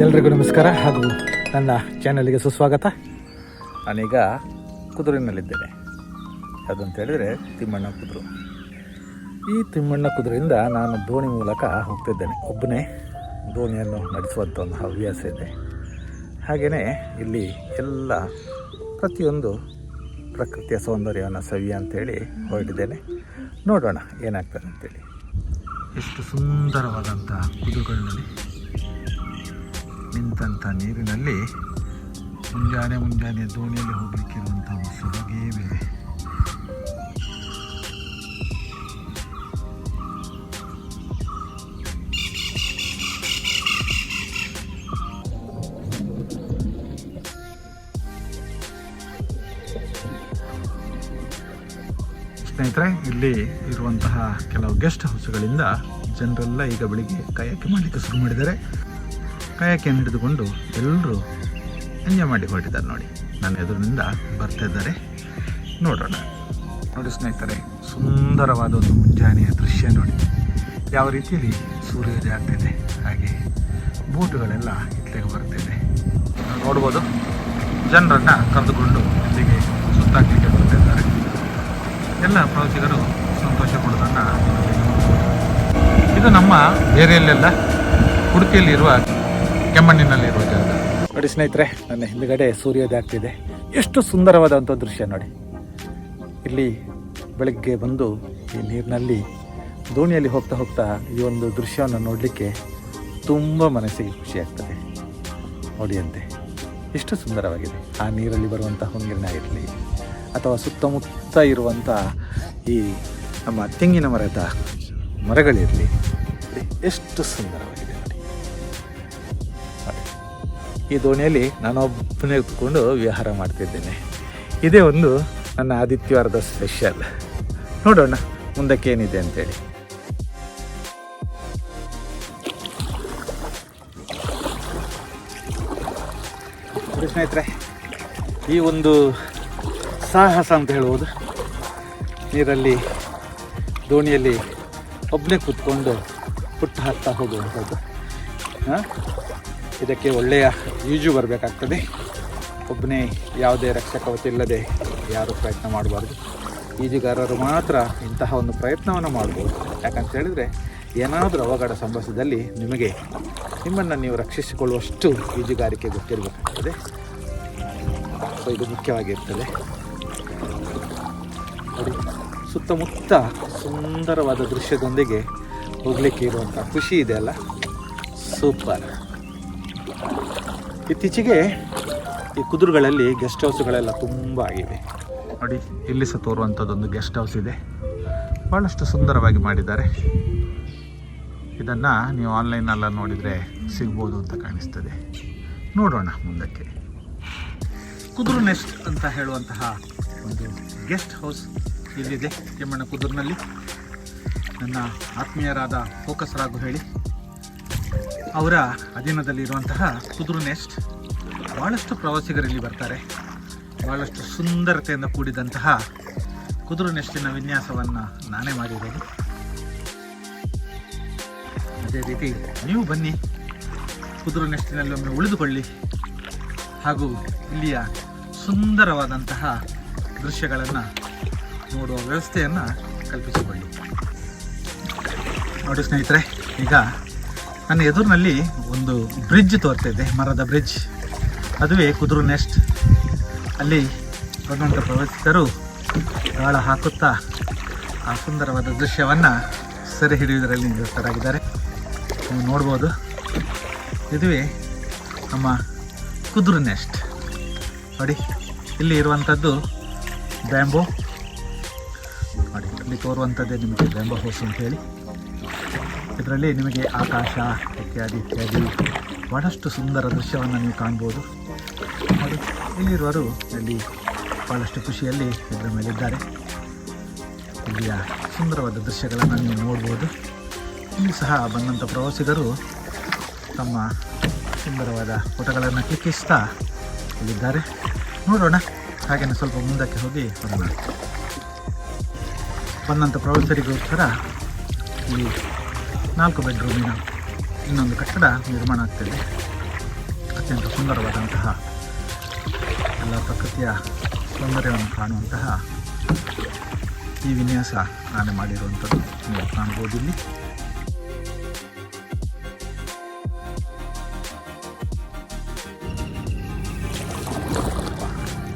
ಎಲ್ರಿಗೂ ನಮಸ್ಕಾರ ಹಾಗೂ ನನ್ನ ಚಾನಲ್ಗೆ ಸುಸ್ವಾಗತ. ನಾನೀಗ ಕುದುರೆನಲ್ಲಿದ್ದೇನೆ. ಅದಂತ ಹೇಳಿದರೆ ತಿಮ್ಮಣ್ಣ ಕುದುರು. ಈ ತಿಮ್ಮಣ್ಣ ಕುದುರೆಯಿಂದ ನಾನು ದೋಣಿ ಮೂಲಕ ಹೋಗ್ತಿದ್ದೇನೆ. ಒಬ್ಬನೇ ದೋಣಿಯನ್ನು ನಡೆಸುವಂಥ ಒಂದು ಹವ್ಯಾಸ ಇದೆ. ಹಾಗೆಯೇ ಇಲ್ಲಿ ಎಲ್ಲ ಪ್ರತಿಯೊಂದು ಪ್ರಕೃತಿಯ ಸೌಂದರ್ಯವನ್ನು ಸವಿಯ ಅಂತೇಳಿ ಹೊರಟಿದ್ದೇನೆ. ನೋಡೋಣ ಏನಾಗ್ತದೆ ಅಂತೇಳಿ ಎಷ್ಟು ಸುಂದರವಾದಂಥ ಕುದುರೆಗಳಲ್ಲಿ ನಿಂತಹ ನೀರಿನಲ್ಲಿ ಮುಂಜಾನೆ ಮುಂಜಾನೆ ದೋಣಿಯಲ್ಲಿ ಹೋಗಲಿಕ್ಕಿರುವಂಥ ಒಂದು ಸೊಬಗೇ ಬೇರೆ ಸ್ನೇಹಿತರೆ, ಇಲ್ಲಿ ಇರುವಂತಹ ಕೆಲವು ಗೆಸ್ಟ್ ಹೌಸ್ಗಳಿಂದ ಜನರೆಲ್ಲ ಈಗ ಬೆಳಿಗ್ಗೆ ಕಾಯಕ್ಕೆ ಮಾಡಲಿಕ್ಕೆ ಶುರು ಮಾಡಿದ್ದಾರೆ. ಕಾಯಕ್ಕೆ ಹಿಡಿದುಕೊಂಡು ಎಲ್ಲರೂ ಎಂಜಾಯ್ ಮಾಡಿ ಹೊರಟಿದ್ದಾರೆ ನೋಡಿ. ನನ್ನ ಎದುರಿನಿಂದ ಬರ್ತಾ ಇದ್ದಾರೆ. ನೋಡೋಣ. ನೋಡಿ ಸ್ನೇಹಿತರೆ, ಸುಂದರವಾದ ಒಂದು ಮುಂಜಾನೆಯ ದೃಶ್ಯ ನೋಡಿ. ಯಾವ ರೀತಿಯಲ್ಲಿ ಸೂರ್ಯೋದಯ ಆಗ್ತಿದೆ ಹಾಗೆ ಬೋಟುಗಳೆಲ್ಲ ಇಲ್ಲಿಗೆ ಬರ್ತಿದೆ ನೋಡ್ಬೋದು, ಜನರನ್ನು ಕರೆದುಕೊಂಡು ಇಲ್ಲಿಗೆ ಸುತ್ತಾಕ್ಲಿಕ್ಕೆ ಬರ್ತಾ ಇದ್ದಾರೆ. ಎಲ್ಲ ಪ್ರವಾಸಿಗರು ಸಂತೋಷ ಪಡೋದನ್ನು ಇದು ನಮ್ಮ ಏರಿಯಲ್ಲೆಲ್ಲ ಉಡುಪಿಯಲ್ಲಿರುವ ಕೆಮ್ಮಣ್ಣಿನಲ್ಲಿರುವ ಜಾಗ ನೋಡಿ ಸ್ನೇಹಿತರೆ, ನನ್ನ ಹಿಂದುಗಡೆ ಸೂರ್ಯೋದಯ ಆಗ್ತಿದೆ. ಎಷ್ಟು ಸುಂದರವಾದಂಥ ದೃಶ್ಯ ನೋಡಿ. ಇಲ್ಲಿ ಬೆಳಗ್ಗೆ ಬಂದು ಈ ನೀರಿನಲ್ಲಿ ದೋಣಿಯಲ್ಲಿ ಹೋಗ್ತಾ ಹೋಗ್ತಾ ಈ ಒಂದು ದೃಶ್ಯವನ್ನು ನೋಡಲಿಕ್ಕೆ ತುಂಬ ಮನಸ್ಸಿಗೆ ಖುಷಿ ಆಗ್ತದೆ. ನೋಡಿ ಅಂತೆ, ಎಷ್ಟು ಸುಂದರವಾಗಿದೆ. ಆ ನೀರಲ್ಲಿ ಬರುವಂಥ ಹೊಂಗಿರಣ ಇರಲಿ ಅಥವಾ ಸುತ್ತಮುತ್ತ ಇರುವಂಥ ಈ ನಮ್ಮ ತೆಂಗಿನ ಮರದ ಮರಗಳಿರಲಿ, ಎಷ್ಟು ಸುಂದರವಾಗಿದೆ. ಈ ದೋಣಿಯಲ್ಲಿ ನಾನೊಬ್ಬನೇ ಕೂತ್ಕೊಂಡು ವಿಹಾರ ಮಾಡ್ತಿದ್ದೇನೆ. ಇದೇ ಒಂದು ನನ್ನ ಆದಿತ್ಯವಾರದ ಸ್ಪೆಷಲ್ ನೋಡೋಣ ಮುಂದಕ್ಕೆ ಏನಿದೆ ಅಂತೇಳಿ ಸ್ನೇಹಿತರೆ, ಈ ಒಂದು ಸಾಹಸ ಅಂತ ಹೇಳ್ಬೋದು. ನೀರಲ್ಲಿ, ದೋಣಿಯಲ್ಲಿ ಒಬ್ಬನೇ ಕೂತ್ಕೊಂಡು ಪುಟ್ಟ ಹತ್ತಾ ಹೋಗುವಂಥದ್ದು. ಹಾಂ? ಇದಕ್ಕೆ ಒಳ್ಳೆಯ ಈಜು ಬರಬೇಕಾಗ್ತದೆ. ಒಬ್ಬನೇ ಯಾವುದೇ ರಕ್ಷಕವತಿಲ್ಲದೆ ಯಾರು ಪ್ರಯತ್ನ ಮಾಡಬಾರ್ದು. ಈಜುಗಾರರು ಮಾತ್ರ ಇಂತಹ ಒಂದು ಪ್ರಯತ್ನವನ್ನು ಮಾಡ್ಬೋದು. ಯಾಕಂತ ಹೇಳಿದರೆ, ಏನಾದರೂ ಅವಘಡ ಸಂಭವಿಸಿದಲ್ಲಿ ನಿಮಗೆ ನಿಮ್ಮನ್ನು ನೀವು ರಕ್ಷಿಸಿಕೊಳ್ಳುವಷ್ಟು ಈಜುಗಾರಿಕೆ ಗೊತ್ತಿರಬೇಕಾಗ್ತದೆ. ಸೊ, ಇದು ಮುಖ್ಯವಾಗಿರ್ತದೆ. ಸುತ್ತಮುತ್ತ ಸುಂದರವಾದ ದೃಶ್ಯದೊಂದಿಗೆ ಹೋಗಲಿಕ್ಕೆ ಇರುವಂಥ ಖುಷಿ ಇದೆ ಅಲ್ಲ? ಸೂಪರ್. ಇತ್ತೀಚೆಗೆ ಈ ಕುದುರುಗಳಲ್ಲಿ ಗೆಸ್ಟ್ ಹೌಸ್ಗಳೆಲ್ಲ ತುಂಬ ಆಗಿದೆ ನೋಡಿ, ಇಲ್ಲಿ ಸಹ ತೋರುವಂಥದ್ದೊಂದು ಗೆಸ್ಟ್ ಹೌಸ್ ಇದೆ. ಭಾಳಷ್ಟು ಸುಂದರವಾಗಿ ಮಾಡಿದ್ದಾರೆ. ಇದನ್ನು ನೀವು ಆನ್ಲೈನೆಲ್ಲ ನೋಡಿದರೆ ಸಿಗ್ಬೋದು ಅಂತ ಕಾಣಿಸ್ತದೆ. ನೋಡೋಣ ಮುಂದಕ್ಕೆ. ಕುದುರು ನೆಸ್ಟ್ ಅಂತ ಹೇಳುವಂತಹ ಒಂದು ಗೆಸ್ಟ್ ಹೌಸ್ ಇಲ್ಲಿದೆ ಕೆಮ್ಮಣ್ಣ ಕುದುರಿನಲ್ಲಿ. ನನ್ನ ಆತ್ಮೀಯರಾದ ಫೋಕಸ್ ರಾಗು ಹೇಳಿ. ಅವರ ಅಧೀನದಲ್ಲಿರುವಂತಹ ಕುದುರು ನೆಸ್ಟ್ ಭಾಳಷ್ಟು ಪ್ರವಾಸಿಗರಲ್ಲಿ ಬರ್ತಾರೆ. ಭಾಳಷ್ಟು ಸುಂದರತೆಯಿಂದ ಕೂಡಿದಂತಹ ಕುದುರು ನೆಸ್ಟಿನ ವಿನ್ಯಾಸವನ್ನು ನಾನೇ ಮಾಡಿರೋದು. ಅದೇ ರೀತಿ ನೀವು ಬನ್ನಿ, ಕುದುರು ನೆಸ್ಟಿನಲ್ಲಿ ಒಮ್ಮೆ ಉಳಿದುಕೊಳ್ಳಿ ಹಾಗೂ ಇಲ್ಲಿಯ ಸುಂದರವಾದಂತಹ ದೃಶ್ಯಗಳನ್ನು ನೋಡುವ ವ್ಯವಸ್ಥೆಯನ್ನು ಕಲ್ಪಿಸಿಕೊಳ್ಳಿ. ನೋಡಿ ಸ್ನೇಹಿತರೆ, ಈಗ ನನ್ನ ಎದುರಿನಲ್ಲಿ ಒಂದು ಬ್ರಿಡ್ಜ್ ತೋರ್ತಿದೆ ಮರದ ಬ್ರಿಡ್ಜ್. ಅದುವೇ ಕುದುರು ನೆಸ್ಟ್. ಅಲ್ಲಿ ಭಗವಂತ ಪ್ರವಾಸಿಗರು ಗಾಳ ಹಾಕುತ್ತಾ ಆ ಸುಂದರವಾದ ದೃಶ್ಯವನ್ನು ಸೆರೆ ಹಿಡಿಯುವುದರಲ್ಲಿ ನಿರತರಾಗಿದ್ದಾರೆ. ನೀವು ನೋಡ್ಬೋದು. ಇದುವೇ ನಮ್ಮ ಕುದುರು ನೆಸ್ಟ್. ನೋಡಿ, ಇಲ್ಲಿ ಇರುವಂಥದ್ದು ಬ್ಯಾಂಬೋ. ನೋಡಿ ಇಲ್ಲಿ ತೋರುವಂಥದ್ದೇ ನಿಮಗೆ ಬ್ಯಾಂಬೋ ಹೌಸ್ ಅಂತ ಹೇಳಿ. ಇದರಲ್ಲಿ ನಿಮಗೆ ಆಕಾಶ, ಇತ್ಯಾದಿ ಇತ್ಯಾದಿ ಭಾಳಷ್ಟು ಸುಂದರ ದೃಶ್ಯವನ್ನು ನೀವು ಕಾಣ್ಬೋದು. ನೋಡಿ ಇಲ್ಲಿರುವರು ಇಲ್ಲಿ ಭಾಳಷ್ಟು ಖುಷಿಯಲ್ಲಿ ಇದರ ಮೇಲಿದ್ದಾರೆ. ಇಲ್ಲಿಯ ಸುಂದರವಾದ ದೃಶ್ಯಗಳನ್ನು ನೀವು ನೋಡ್ಬೋದು. ಇಲ್ಲಿ ಸಹ ಬಂದಂಥ ಪ್ರವಾಸಿಗರು ತಮ್ಮ ಸುಂದರವಾದ ಫೋಟೋಗಳನ್ನು ಕ್ಲಿಕ್ಕಿಸ್ತಾ ಇಲ್ಲಿದ್ದಾರೆ. ನೋಡೋಣ ಹಾಗೆಯೇ ಸ್ವಲ್ಪ ಮುಂದಕ್ಕೆ ಹೋಗಿ ಬರೋಣ. ಬಂದಂಥ ಪ್ರವಾಸಿಗರಿಗೋಸ್ಕರ ಇಲ್ಲಿ ನಾಲ್ಕು ಬೆಡ್ರೂಮಿನ ಇನ್ನೊಂದು ಕಟ್ಟಡ ನಿರ್ಮಾಣ ಆಗ್ತಿದೆ. ಅತ್ಯಂತ ಸುಂದರವಾದಂತಹ ಎಲ್ಲ ಪ್ರಕೃತಿಯ ಸೌಂದರ್ಯವನ್ನು ಕಾಣುವಂತಹ ಈ ವಿನ್ಯಾಸ ನಾನು ಮಾಡಿರುವಂಥದ್ದು. ನೀವು ಕಾಣ್ಬೋದು ಇಲ್ಲಿ.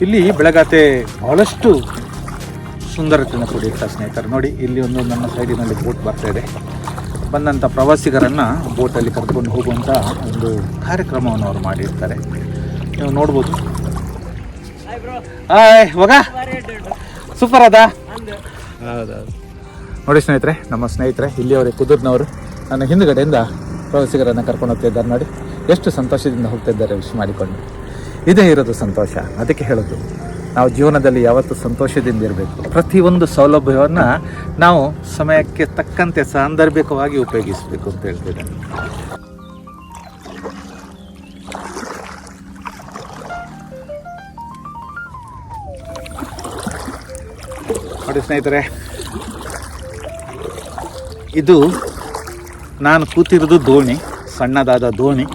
ಇಲ್ಲಿ ಬೆಳಗಾತೆ ಬಹಳಷ್ಟು ಸುಂದರತೆಯನ್ನು ಕೂಡಿರ್ತಾರೆ ಸ್ನೇಹಿತರು, ನೋಡಿ, ಇಲ್ಲಿ ಒಂದು ನಮ್ಮ ಸೈಡಿನಲ್ಲಿ ಬೋಟ್ ಬರ್ತಾ ಇದೆ. ಬಂದಂಥ ಪ್ರವಾಸಿಗರನ್ನು ಬೋಟಲ್ಲಿ ಕರ್ಕೊಂಡು ಹೋಗುವಂಥ ಒಂದು ಕಾರ್ಯಕ್ರಮವನ್ನು ಅವರು ಮಾಡಿರ್ತಾರೆ. ನೀವು ನೋಡ್ಬೋದು. ಹಾಯ್ ಮಗ. ಸೂಪರ್ ಅದ ನೋಡಿ ಸ್ನೇಹಿತರೆ, ನಮ್ಮ ಸ್ನೇಹಿತರೆ, ಇಲ್ಲಿಯವರೇ ಕುದುರ್ನವರು. ನನ್ನ ಹಿಂದುಗಡೆಯಿಂದ ಪ್ರವಾಸಿಗರನ್ನು ಕರ್ಕೊಂಡು ಹೋಗ್ತಾ ಇದ್ದಾರೆ ನೋಡಿ. ಎಷ್ಟು ಸಂತೋಷದಿಂದ ಹೋಗ್ತಾ ಇದ್ದಾರೆ ವಿಶ್ ಮಾಡಿಕೊಂಡು. ಇದೇ ಇರೋದು ಸಂತೋಷ. ಅದಕ್ಕೆ ಹೇಳೋದು. ನಾವು ಜೀವನದಲ್ಲಿ ಯಾವತ್ತೂ ಸಂತೋಷದಿಂದ ಇರಬೇಕು. ಪ್ರತಿಯೊಂದು ಸೌಲಭ್ಯವನ್ನು ನಾವು ಸಮಯಕ್ಕೆ ತಕ್ಕಂತೆ ಸಾಂದರ್ಭಿಕವಾಗಿ ಉಪಯೋಗಿಸಬೇಕು ಅಂತ ಹೇಳ್ತೇನೆ. ನೋಡಿ ಸ್ನೇಹಿತರೆ, ಇದು ನಾನು ಕೂತಿರೋದು ದೋಣಿ, ಸಣ್ಣದಾದ ದೋಣಿ.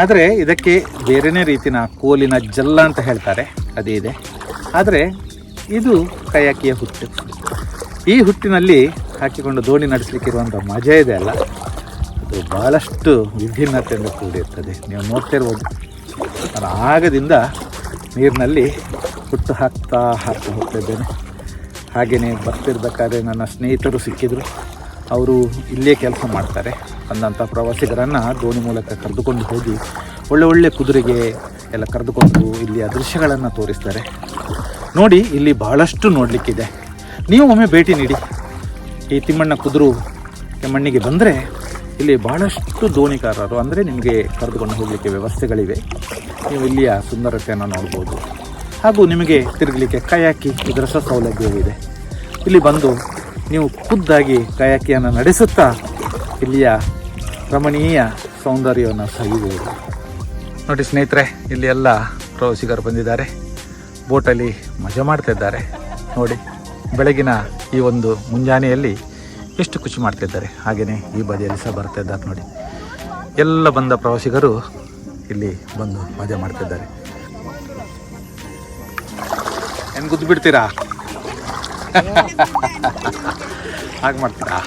ಆದರೆ ಇದಕ್ಕೆ ಬೇರೆನೇ ರೀತಿನ ಕೋಲಿನ ಜಲ್ಲ ಅಂತ ಹೇಳ್ತಾರೆ. ಅದೇ ಇದೆ. ಆದರೆ ಇದು ಕೈಯಾಕಿಯ ಹುಟ್ಟು. ಈ ಹುಟ್ಟಿನಲ್ಲಿ ಹಾಕಿಕೊಂಡು ದೋಣಿ ನಡೆಸಲಿಕ್ಕಿರುವಂಥ ಮಜಾ ಇದೆ ಅಲ್ಲ? ಅದು ಭಾಳಷ್ಟು ವಿಭಿನ್ನತೆಯಿಂದ ಕೂಡಿರ್ತದೆ. ನೀವು ನೋಡ್ತಿರ್ಬೋದು. ನಾನು ಆಗದಿಂದ ನೀರಿನಲ್ಲಿ ಹುಟ್ಟು ಹಾಕ್ತಾ ಹಾಕ್ತಾ ಹೋಗ್ತಿದ್ದೇನೆ. ಹಾಗೆಯೇ ಬರ್ತಿರ್ಬೇಕಾದ್ರೆ ನನ್ನ ಸ್ನೇಹಿತರು ಸಿಕ್ಕಿದ್ರು. ಅವರು ಇಲ್ಲೇ ಕೆಲಸ ಮಾಡ್ತಾರೆ. ಅಂದಂಥ ಪ್ರವಾಸಿಗರನ್ನು ದೋಣಿ ಮೂಲಕ ಕರೆದುಕೊಂಡು ಹೋಗಿ ಒಳ್ಳೆ ಒಳ್ಳೆ ಕುದುರೆಗೆ ಎಲ್ಲ ಕರೆದುಕೊಂಡು ಇಲ್ಲಿಯ ದೃಶ್ಯಗಳನ್ನು ತೋರಿಸ್ತಾರೆ. ನೋಡಿ, ಇಲ್ಲಿ ಬಹಳಷ್ಟು ನೋಡಲಿಕ್ಕಿದೆ. ನೀವು ಒಮ್ಮೆ ಭೇಟಿ ನೀಡಿ. ಈ ತಿಮ್ಮಣ್ಣ ಕುದುರು ಕೆಮ್ಮಣ್ಣಿಗೆ ಬಂದರೆ ಇಲ್ಲಿ ಬಹಳಷ್ಟು ದೋಣಿಕಾರರು ಅಂದರೆ ನಿಮಗೆ ಕರೆದುಕೊಂಡು ಹೋಗಲಿಕ್ಕೆ ವ್ಯವಸ್ಥೆಗಳಿವೆ. ನೀವು ಇಲ್ಲಿಯ ಸುಂದರತೆಯನ್ನು ನೋಡ್ಬೋದು. ಹಾಗೂ ನಿಮಗೆ ತಿರುಗಲಿಕ್ಕೆ ಕಯಾಕಿ ಇದರ ಸಹ ಸೌಲಭ್ಯವಿದೆ. ಇಲ್ಲಿ ಬಂದು ನೀವು ಖುದ್ದಾಗಿ ಕಯಾಕಿಯನ್ನು ನಡೆಸುತ್ತಾ ಇಲ್ಲಿಯ ರಮಣೀಯ ಸೌಂದರ್ಯವನ್ನು ಸವಿಬೋದು ನೋಡಿ ಸ್ನೇಹಿತರೆ, ಇಲ್ಲಿ ಎಲ್ಲ ಪ್ರವಾಸಿಗರು ಬಂದಿದ್ದಾರೆ. ಬೋಟಲ್ಲಿ ಮಜಾ ಮಾಡ್ತಾ ಇದ್ದಾರೆ ನೋಡಿ, ಬೆಳಗಿನ ಈ ಒಂದು ಮುಂಜಾನೆಯಲ್ಲಿ ಎಷ್ಟು ಖುಷಿ ಮಾಡ್ತಿದ್ದಾರೆ. ಹಾಗೆಯೇ ಈ ಬದಿಯಲ್ಲಿ ಸಹ ಬರ್ತಾ ಇದ್ದಾರೆ ನೋಡಿ. ಎಲ್ಲ ಬಂದ ಪ್ರವಾಸಿಗರು ಇಲ್ಲಿ ಬಂದು ಮಜಾ ಮಾಡ್ತಿದ್ದಾರೆ. ಏನು ಗುದ್ದು ಬಿಡ್ತೀರಾ? ಹಾಗೆ ಮಾಡ್ತೀರಾ?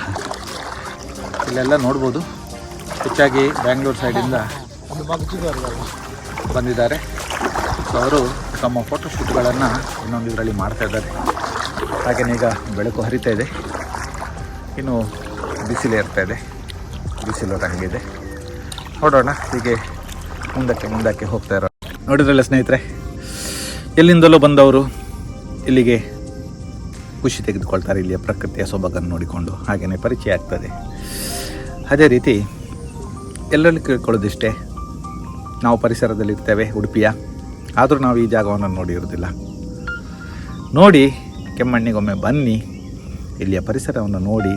ಇಲ್ಲೆಲ್ಲ ನೋಡ್ಬೋದು. ಹೆಚ್ಚಾಗಿ ಬ್ಯಾಂಗ್ಳೂರು ಸೈಡಿಂದ ಬಂದಿದ್ದಾರೆ. ಅವರು ತಮ್ಮ ಫೋಟೋಶೂಟ್ಗಳನ್ನು ಇನ್ನೊಂದು ಇದರಲ್ಲಿ ಮಾಡ್ತಾ ಇದ್ದಾರೆ. ಹಾಗೆಯೇ ಈಗ ಬೆಳಕು ಹರಿತಾ ಇದೆ. ಇನ್ನು ಬಿಸಿಲೇ ಇರ್ತಾ ಇದೆ. ಬಿಸಿಲು ಹಾಗಿದೆ ನೋಡೋಣ ಹೀಗೆ ಮುಂದಕ್ಕೆ ಮುಂದಕ್ಕೆ ಹೋಗ್ತಾ ಇರೋ ನೋಡಿದ್ರಲ್ಲ ಸ್ನೇಹಿತರೆ, ಎಲ್ಲಿಂದಲೂ ಬಂದವರು ಇಲ್ಲಿಗೆ ಖುಷಿ ತೆಗೆದುಕೊಳ್ತಾರೆ. ಇಲ್ಲಿಯ ಪ್ರಕೃತಿಯ ಸೊಬಗನ್ನು ನೋಡಿಕೊಂಡು ಹಾಗೆಯೇ ಪರಿಚಯ ಆಗ್ತದೆ. ಅದೇ ರೀತಿ ಎಲ್ಲರಲ್ಲಿ ಕೇಳ್ಕೊಳ್ಳೋದಿಷ್ಟೇ, ನಾವು ಪರಿಸರದಲ್ಲಿರ್ತೇವೆ, ಉಡುಪಿಯ ಆದರೂ ನಾವು ಈ ಜಾಗವನ್ನು ನೋಡಿರೋದಿಲ್ಲ ನೋಡಿ, ಕೆಮ್ಮಣ್ಣಿಗೊಮ್ಮೆ ಬನ್ನಿ. ಇಲ್ಲಿಯ ಪರಿಸರವನ್ನು ನೋಡಿ.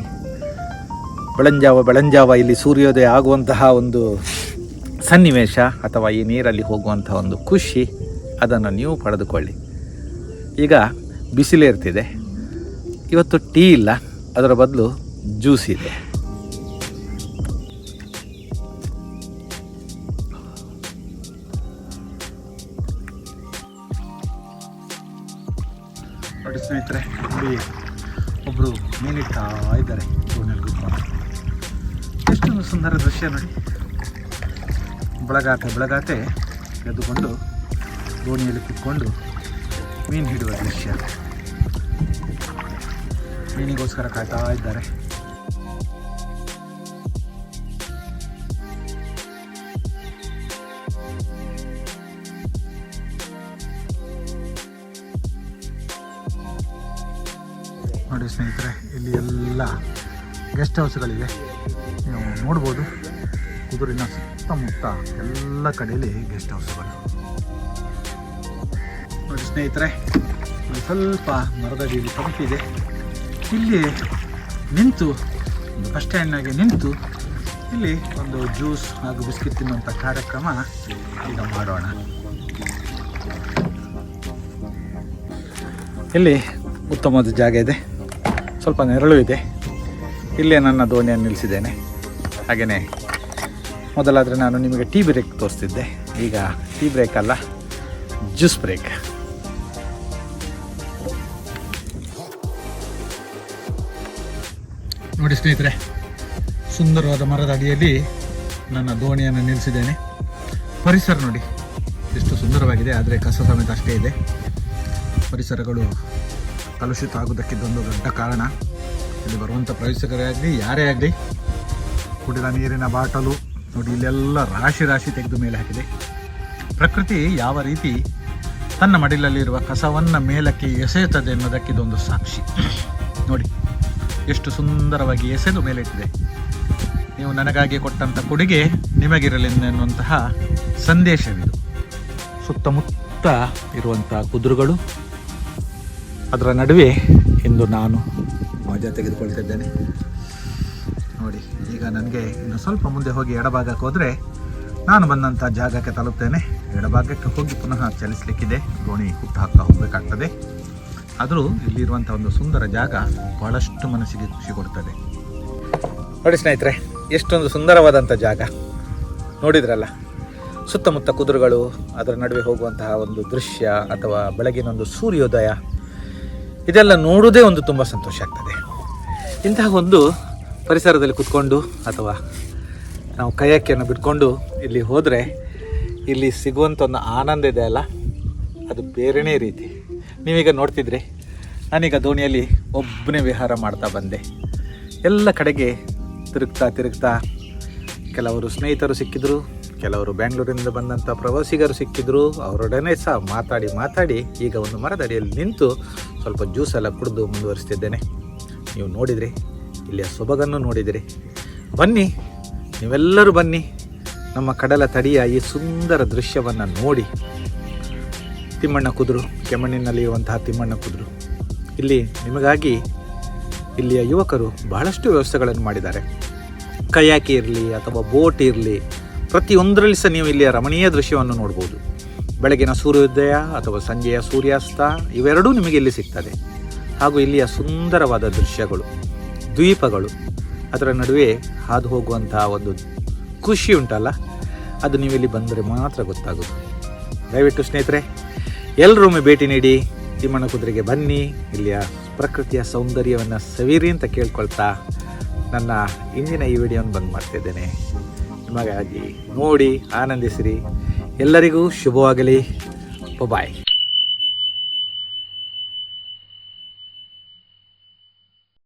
ಬೆಳಂಜಾವ ಬೆಳಂಜಾವ, ಇಲ್ಲಿ ಸೂರ್ಯೋದಯ ಆಗುವಂತಹ ಒಂದು ಸನ್ನಿವೇಶ ಅಥವಾ ಈ ನೀರಲ್ಲಿ ಹೋಗುವಂತಹ ಒಂದು ಖುಷಿ, ಅದನ್ನು ನೀವು ಪಡೆದುಕೊಳ್ಳಿ. ಈಗ ಬಿಸಿಲೇ ಇರ್ತಿದೆ ಇವತ್ತು ಟೀ ಇಲ್ಲ, ಅದರ ಬದಲು ಜ್ಯೂಸ್ ಇದೆ. ಇಲ್ಲಿ ಒಬ್ಬರು ಮೀನಿಡ್ತಾ ಇದ್ದಾರೆ ಕೂತ್ಕೊಂಡು ಎಷ್ಟೊಂದು ಸುಂದರ ದೃಶ್ಯ ನೋಡಿ. ಬೆಳಗಾತೆ ಬೆಳಗಾತೆ ಎದ್ದುಕೊಂಡು ದೋಣಿಯಲ್ಲಿ ಕೂತ್ಕೊಂಡು ಮೀನು ಹಿಡಿಯುವ ದೃಶ್ಯ. ಮೀನಿಗೋಸ್ಕರ ಕಾಯ್ತಾ ಇದ್ದಾರೆ. ನೋಡಿ ಸ್ನೇಹಿತರೆ, ಇಲ್ಲಿ ಎಲ್ಲ ಗೆಸ್ಟ್ ಹೌಸ್ಗಳಿವೆ ನೀವು ನೋಡ್ಬೋದು, ಕುದುರಿನ ಸುತ್ತಮುತ್ತ ಎಲ್ಲ ಕಡೆಯಲ್ಲಿ ಗೆಸ್ಟ್ ಹೌಸ್ಗಳು ನೋಡಿ ಸ್ನೇಹಿತರೆ ಸ್ವಲ್ಪ ಮರದ ಬೀದಿ ತಂಪಿದೆ ಇಲ್ಲಿ ನಿಂತು ಒಂದು ಬಸ್ ಸ್ಟ್ಯಾಂಡ್ನಾಗೆ ನಿಂತು, ಇಲ್ಲಿ ಒಂದು ಜ್ಯೂಸ್ ಹಾಗೂ ಬಿಸ್ಕಿಟ್ ತಿನ್ನುವಂಥ ಕಾರ್ಯಕ್ರಮ ಈಗ ಮಾಡೋಣ. ಇಲ್ಲಿ ಉತ್ತಮವಾದ ಜಾಗ ಇದೆ. ಸ್ವಲ್ಪ ನೆರಳು ಇದೆ. ಇಲ್ಲೇ ನನ್ನ ದೋಣಿಯನ್ನು ನಿಲ್ಲಿಸಿದ್ದೇನೆ. ಹಾಗೆಯೇ ಮೊದಲಾದರೆ ನಾನು ನಿಮಗೆ ಟೀ ಬ್ರೇಕ್ ತೋರಿಸ್ತಿದ್ದೆ. ಈಗ ಟೀ ಬ್ರೇಕ್ ಅಲ್ಲ ಜ್ಯೂಸ್ ಬ್ರೇಕ್ ನೋಡಿ ಸ್ನೇಹಿತರೆ, ಸುಂದರವಾದ ಮರದ ಅಡಿಯಲ್ಲಿ ನನ್ನ ದೋಣಿಯನ್ನು ನಿಲ್ಲಿಸಿದ್ದೇನೆ. ಪರಿಸರ ನೋಡಿ, ಎಷ್ಟು ಸುಂದರವಾಗಿದೆ, ಆದರೆ ಕಸ ಸಮೇತ ಅಷ್ಟೇ ಇದೆ. ಪರಿಸರಗಳು ಕಲುಷಿತ ಆಗುವುದಕ್ಕೆ ಇದೊಂದು ದೊಡ್ಡ ಕಾರಣ. ಇಲ್ಲಿ ಬರುವಂಥ ಪ್ರವೇಶಕರೇ ಆಗಲಿ, ಯಾರೇ ಆಗಲಿ, ಕುಡಿದ ನೀರಿನ ಬಾಟಲು, ನೋಡಿ ಇಲ್ಲೆಲ್ಲ ರಾಶಿ ರಾಶಿ ತೆಗೆದು ಮೇಲೆ ಹಾಕಿದೆ. ಪ್ರಕೃತಿ ಯಾವ ರೀತಿ ತನ್ನ ಮಡಿಲಲ್ಲಿರುವ ಕಸವನ್ನು ಮೇಲಕ್ಕೆ ಎಸೆಯುತ್ತದೆ ಅನ್ನೋದಕ್ಕೆ ಇದೊಂದು ಸಾಕ್ಷಿ. ನೋಡಿ, ಎಷ್ಟು ಸುಂದರವಾಗಿ ಎಸೆದು ಮೇಲೆ ಇಟ್ಟಿದೆ ನೀವು ನನಗಾಗಿ ಕೊಟ್ಟಂಥ ಕೊಡುಗೆ ನಿಮಗಿರಲೆನ್ನುವಂತಹ ಸಂದೇಶವಿದು. ಸುತ್ತಮುತ್ತ ಇರುವಂಥ ಕುದುರುಗಳು ಅದರ ನಡುವೆ ಇಂದು ನಾನು ಮಜಾ ತೆಗೆದುಕೊಳ್ತಿದ್ದೇನೆ. ನೋಡಿ, ಈಗ ನನಗೆ ಇನ್ನು ಸ್ವಲ್ಪ ಮುಂದೆ ಹೋಗಿ ಎಡಭಾಗಕ್ಕೆ ಹೋದರೆ ನಾನು ಬಂದಂಥ ಜಾಗಕ್ಕೆ ತಲುಪ್ತೇನೆ. ಎಡಭಾಗಕ್ಕೆ ಹೋಗಿ ಪುನಃ ಚಲಿಸಲಿಕ್ಕಿದೆ. ಗೋಣಿ ಹುಟ್ಟು ಹಾಕ್ತಾ ಹೋಗಬೇಕಾಗ್ತದೆ. ಆದರೂ ಇಲ್ಲಿರುವಂಥ ಒಂದು ಸುಂದರ ಜಾಗ ಬಹಳಷ್ಟು ಮನಸ್ಸಿಗೆ ಖುಷಿ ಕೊಡ್ತದೆ. ನೋಡಿ ಸ್ನೇಹಿತರೆ, ಎಷ್ಟೊಂದು ಸುಂದರವಾದಂಥ ಜಾಗ. ನೋಡಿದ್ರಲ್ಲ, ಸುತ್ತಮುತ್ತ ಕುದುರೆಗಳು, ಅದರ ನಡುವೆ ಹೋಗುವಂತಹ ಒಂದು ದೃಶ್ಯ ಅಥವಾ ಬೆಳಗಿನ ಒಂದು ಸೂರ್ಯೋದಯ. ಇದೆಲ್ಲ ನೋಡುವುದೇ ಒಂದು ತುಂಬ ಸಂತೋಷ ಆಗ್ತದೆ. ಇಂತಹ ಒಂದು ಪರಿಸರದಲ್ಲಿ ಕುತ್ಕೊಂಡು ಅಥವಾ ನಾವು ಕೈಯಕ್ಕಿಯನ್ನು ಬಿಟ್ಕೊಂಡು ಇಲ್ಲಿ ಹೋದರೆ ಇಲ್ಲಿ ಸಿಗುವಂಥ ಒಂದು ಆನಂದ ಇದೆ ಅಲ್ಲ? ಅದು ಬೇರೆಯೇ ರೀತಿ. ನೀವೀಗ ನೋಡ್ತಿದ್ರಿ ನಾನೀಗ ದೋಣಿಯಲ್ಲಿ ಒಬ್ಬನೇ ವಿಹಾರ ಮಾಡ್ತಾ ಬಂದೆ. ಎಲ್ಲ ಕಡೆಗೆ ತಿರುಗ್ತಾ ತಿರುಗ್ತಾ ಕೆಲವರು ಸ್ನೇಹಿತರು ಸಿಕ್ಕಿದ್ರು ಕೆಲವರು ಬೆಂಗಳೂರಿನಿಂದ ಬಂದಂಥ ಪ್ರವಾಸಿಗರು ಸಿಕ್ಕಿದ್ರು, ಅವರೊಡನೆ ಸಹ ಮಾತಾಡಿ ಮಾತಾಡಿ ಈಗ ಒಂದು ಮರದಡಿಯಲ್ಲಿ ನಿಂತು ಸ್ವಲ್ಪ ಜ್ಯೂಸ್ ಎಲ್ಲ ಕುಡಿದು ಮುಂದುವರಿಸ್ತಿದ್ದೇನೆ. ನೀವು ನೋಡಿದಿರಿ, ಇಲ್ಲಿಯ ಸೊಬಗನ್ನು ನೋಡಿದಿರಿ. ಬನ್ನಿ, ನೀವೆಲ್ಲರೂ ಬನ್ನಿ. ನಮ್ಮ ಕಡಲ ತಡಿಯ ಈ ಸುಂದರ ದೃಶ್ಯವನ್ನು ನೋಡಿ. ತಿಮ್ಮಣ್ಣ ಕುದುರು ಕೆಮ್ಮಣ್ಣಿನಲ್ಲಿರುವಂತಹ ತಿಮ್ಮಣ್ಣ ಕುದುರು. ಇಲ್ಲಿ ನಿಮಗಾಗಿ ಇಲ್ಲಿಯ ಯುವಕರು ಬಹಳಷ್ಟು ವ್ಯವಸ್ಥೆಗಳನ್ನು ಮಾಡಿದ್ದಾರೆ. ಕಯಾಕಿ ಇರಲಿ ಅಥವಾ ಬೋಟ್ ಇರಲಿ ಪ್ರತಿಯೊಂದರಲ್ಲಿ ಸಹ ನೀವು ಇಲ್ಲಿಯ ರಮಣೀಯ ದೃಶ್ಯವನ್ನು ನೋಡ್ಬೋದು. ಬೆಳಗಿನ ಸೂರ್ಯೋದಯ ಅಥವಾ ಸಂಜೆಯ ಸೂರ್ಯಾಸ್ತ ಇವೆರಡೂ ನಿಮಗೆ ಇಲ್ಲಿ ಸಿಗ್ತದೆ. ಹಾಗೂ ಇಲ್ಲಿಯ ಸುಂದರವಾದ ದೃಶ್ಯಗಳು, ದ್ವೀಪಗಳು, ಅದರ ನಡುವೆ ಹಾದು ಹೋಗುವಂತಹ ಒಂದು ಖುಷಿ ಉಂಟಲ್ಲ? ಅದು ನೀವು ಇಲ್ಲಿ ಬಂದರೆ ಮಾತ್ರ ಗೊತ್ತಾಗುತ್ತೆ. ದಯವಿಟ್ಟು ಸ್ನೇಹಿತರೆ ಎಲ್ಲರೊಮ್ಮೆ ಭೇಟಿ ನೀಡಿ ತಿಮ್ಮಣ್ಣ ಕುದುರೆಗೆ ಬನ್ನಿ, ಇಲ್ಲಿಯ ಪ್ರಕೃತಿಯ ಸೌಂದರ್ಯವನ್ನು ಸವಿರಿ ಅಂತ ಕೇಳ್ಕೊಳ್ತಾ ನನ್ನ ಇಂದಿನ ಈ ವಿಡಿಯೋನ ಬಂದ್ ಮಾಡ್ತಿದ್ದೇನೆ ನಿಮಗಾಗಿ ನೋಡಿ ಆನಂದಿಸಿರಿ. ಎಲ್ಲರಿಗೂ ಶುಭವಾಗಲಿ. ಬಾಯ್